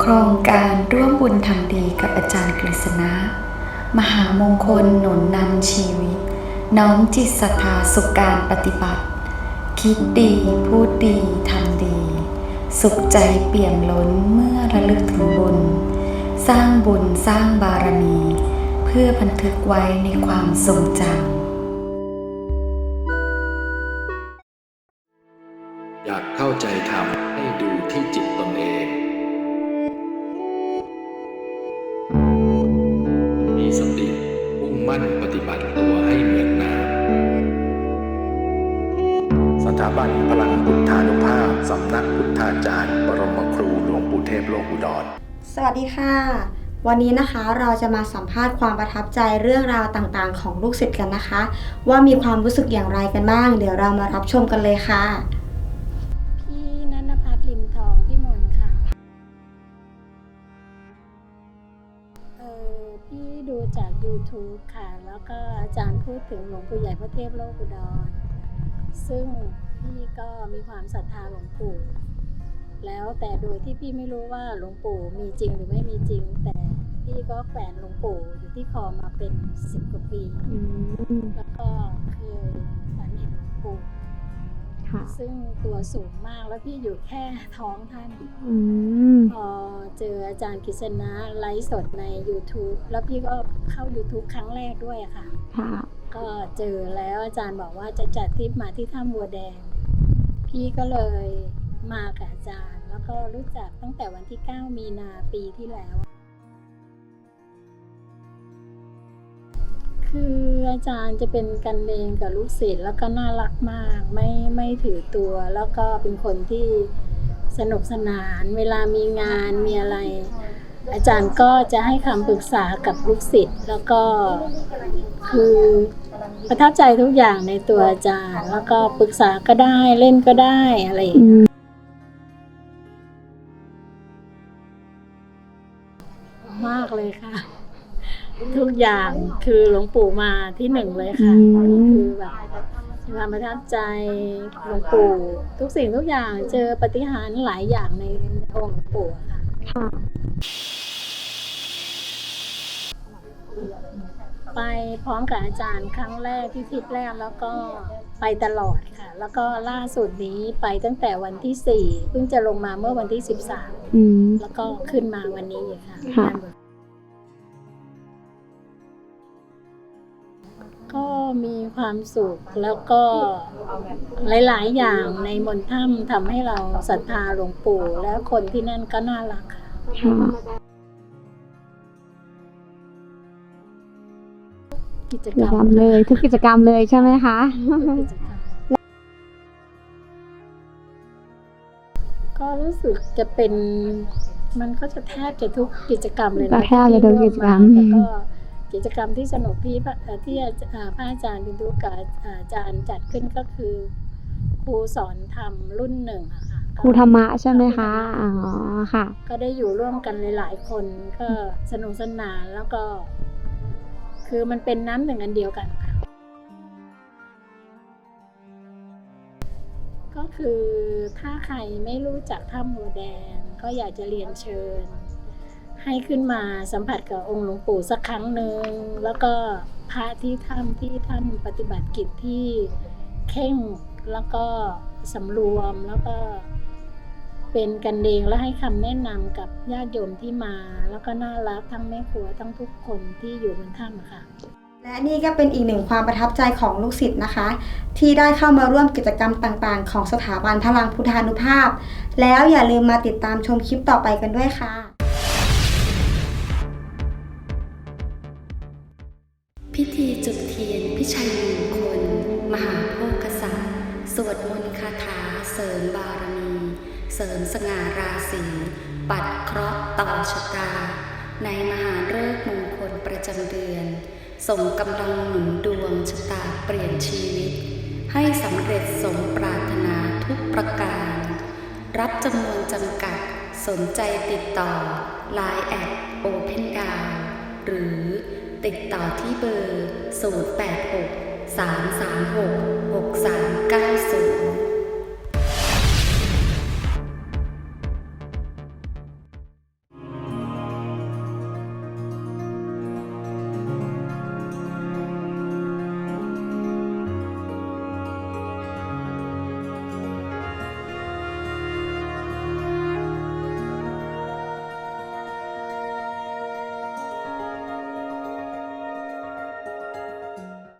โครงการร่วมบุญทำดีกับอาจารย์กฤษณะ มหามงคลหนุนนำชีวิต น้อมจิตศรัทธาสุขการปฏิบัติ คิดดี พูดดี ทำดี สุขใจเปี่ยมล้นเมื่อระลึกถึงบุญ สร้างบุญสร้างบารมี เพื่อบันทึกไว้ในความทรงจำอยากเข้าใจธรรมให้ดูที่จิตาบันพลังพุทธานุภาพ สำนักพุทธาจารย์ บรมครูหลวงปู่เทพโลกอุดรสวัสดีค่ะ วันนี้นะคะเราจะมาสัมภาษณ์ความประทับใจเรื่องราวต่างๆ ของลูกศิษย์กันนะคะ ว่ามีความรู้สึกอย่างไรกันบ้าง เดี๋ยวเรามารับชมกันเลยค่ะ พี่นันพัฒน์ลิมทองพี่มนต์ค่ะ เออพี่ดูจาก YouTube ค่ะ แล้วก็อาจารย์พูดถึงหลวงปู่ใหญ่พระเทพโลกอุดรซึ่ง พี่ก็มีความศรัทธาหลวงปู่ แล้วแต่โดยที่พี่ไม่รู้ว่าหลวงปู่มีจริงหรือไม่มีจริง แต่พี่ก็แขวนหลวงปู่อยู่ที่คอมาเป็นสิบกว่าปีแล้วก็เคยฝันเห็นหลวงปู่ค่ะซึ่งตัวสูงมากแล้วพี่อยู่แค่ท้องท่านอืมพอเจออาจารย์กฤษณะไลฟ์สดใน YouTube แล้วพี่ก็เข้า YouTube ครั้งแรกด้วยอะค่ะค่ะ ก็เจอแล้วอาจารย์บอกว่าจะจัดทริปมาที่ถ้ำบัวแดง พี่ก็เลยมากับอาจารย์ แล้วก็รู้จักตั้งแต่วันที่ 9 มีนาปีที่แล้ว คืออาจารย์จะเป็นกันเองกับลูกศิษย์แล้วก็น่ารักมาก ไม่ไม่ถือตัว แล้วก็เป็นคนที่สนุกสนาน เวลามีงานมีอะไร อาจารย์ก็จะให้คำปรึกษากับลูกศิษย์แล้วก็คือ ประทับใจทุกอย่างในตัวอาจารย์ แล้วก็ปรึกษาก็ได้เล่นก็ได้อะไรอย่างอืเงี้ยมมากเลยค่ะ ทุกอย่างคือหลวงปู่มาที่หนึ่งเลยค่ะอืมคือแบบมีความประทับใจหลวงปู่ ทุกสิ่งทุกอย่างเจอปาฏิหารย์หลายอย่างในองค์หลวงปู่อะค่ะค่ะ ไปพร้อมกับอาจารย์ครั้งแรกที่ทริปแรกแล้วก็ไปตลอดค่ะ แล้วก็ล่าสุดนี้ไปตั้งแต่วันที่สี่เพิ่งจะลงมาเมื่อวันที่สิบสามอืมแล้วก็ขึ้นมาวันนี้อีกค่ะค่ะ ก็มีความสุขแล้วก็หลาย ๆ อย่างในมนต์ถ้ำทำให้เราศรัทธาหลวงปู่ แล้วคนที่นั่นก็น่ารักค่ะ ค่ะ กิจกิกจรรกรมรมเลยทุกกิจกรรมเลยใช่ไหมคะกิจกรรมก็รู้สึกจะเป็น มันก็จะแทบจะทุกกิจกรรมเลยก็นะแทบจะทุกกิจกรรมที่วาแล้วก็กิจกรรมที่สนุกที่พระเอ่อที่อาจอ่าพระอาจารย์บินทุกับอาจารย์จัดขึ้นก็คือครูสอนธรรมรุ่นหนึ่งอะค่ะครูธรรมะใช่ไหมคะ อ๋อค่ะ ก็ได้อยู่ร่วมกันหลาย ๆ คนก็สนุกสนานแล้วก็ คือมันเป็นน้ำหนึ่งอันเดียวกันค่ะ ก็คือถ้าใครไม่รู้จักถ้ำบัวแดง ก็อยากจะเรียนเชิญ ให้ขึ้นมาสัมผัสกับองค์หลวงปู่สักครั้งหนึ่ง แล้วก็พระที่ถ้ำที่ท่านปฏิบัติกิจที่เข่งแล้วก็สำรวมแล้วก็ เป็นกันเองและให้คำแนะนำกับญาติโยมที่มา แล้วก็น่ารักทั้งแม่ครัวทั้งทุกคนที่อยู่บนถ้ำอะค่ะ และนี่ก็เป็นอีกหนึ่งความประทับใจของลูกศิษย์นะคะ ที่ได้เข้ามาร่วมกิจกรรมต่างๆ ของสถาบันพลังพุทธานุภาพ แล้วอย่าลืมมาติดตามชมคลิปต่อไปกันด้วยค่ะ พิธีจุดเทียนพิชัยมงคลมหาโภคศาสตร์สวดมนต์คาถาเสริมบารมี เสริมสง่าราศี ปัดเคราะห์ต่อชะตา ในมหาฤกษ์มงคลประจำเดือน ส่งกำลังหนุนดวงชะตาเปลี่ยนชีวิต ให้สำเร็จสมปรารถนาทุกประการ รับจำนวนจำกัด สนใจติดต่อ Line แอด Open d o w n หรือติดต่อที่เบอร์ 0863369